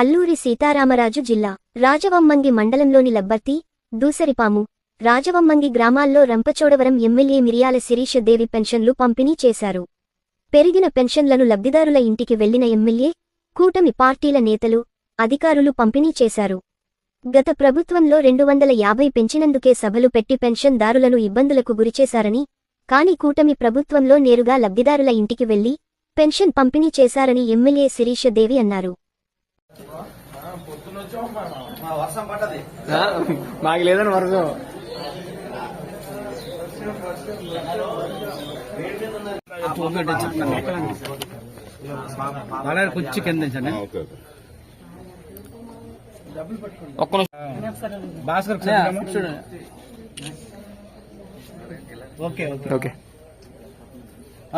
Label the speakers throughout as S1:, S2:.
S1: అల్లూరి సీతారామరాజు జిల్లా రాజవమ్మంగి మండలంలోని లబ్బర్తి దూసరిపాము రాజవమ్మంగి గ్రామాల్లో రంపచోడవరం ఎమ్మెల్యే మిరియాల శిరీష దేవి పెన్షన్లు పంపిణీ చేశారు. పెరిగిన పెన్షన్లను లబ్ధిదారుల ఇంటికి వెళ్ళిన ఎమ్మెల్యే కూటమి పార్టీల నేతలు అధికారులు పంపిణీ చేశారు. గత ప్రభుత్వంలో రెండు వందల యాభై పెంచినందుకే సభలు పెట్టి పెన్షన్ దారులను ఇబ్బందులకు గురిచేశారని కాని కూటమి ప్రభుత్వంలో నేరుగా లబ్ధిదారుల ఇంటికి వెళ్ళి పెన్షన్ పంపిణీ చేశారని ఎమ్మెల్యే శిరీష దేవి అన్నారు.
S2: మాకు లేదని వరకు అలాగే కొంచెం కింద దించండి. ఒక్క నిమిషం భాస్కర్ చూడండి ఓకే ఓకే ఓకే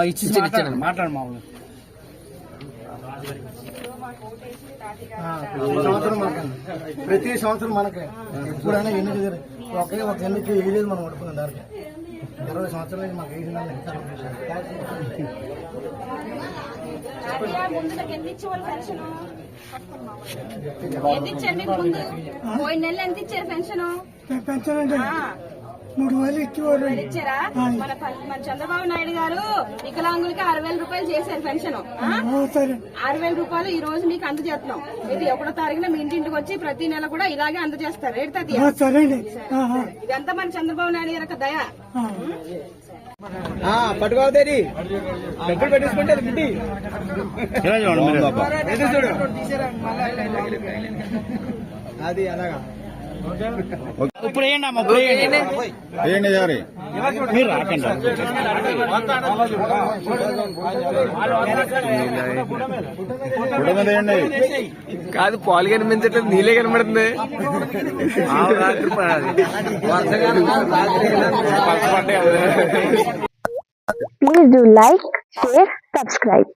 S2: ఇచ్చి మాట్లాడు మామూలు
S3: ప్రతి సంవత్సరం మనకి. ఎప్పుడైనా ఎన్నిక ఒకే ఒక ఎన్నిక వేయలేదు మనం పడుకున్నాం దానికి. ఇరవై సంవత్సరాలు అయింది మాకు
S4: ముందులకు ఎంత ఇచ్చారు మీకు ముందు? పోయిన నెల ఎంత ఇచ్చారు పెన్షన్?
S3: పెన్షన్ అంటే మూడు వేలు ఇచ్చేవారు
S4: ఇచ్చారా? మన చంద్రబాబు నాయుడు గారు వికలాంగులకి ఆరు వేల రూపాయలు చేశారు పెన్షన్.
S3: సరే.
S4: ఆరు వేల రూపాయలు ఈ రోజు మీకు అందజేస్తున్నాం. ఇది ఒకటో తారీఖున మీ ఇంటింటికి వచ్చి ప్రతి నెల కూడా ఇలాగే అందజేస్తారు.
S3: అండి
S4: ఇదంతా మన చంద్రబాబు నాయుడు గారి దయ.
S2: పట్టుకోవాలి డబ్బులు పెట్టేసుకుంటే చూడు. అది అలాగా. ఇప్పుడు
S5: ఏంటి
S2: మీరు రాకండి. కాదు పాలు కనిపించట్లేదు నీళ్ళే కనబడుతుంది
S1: please do like share subscribe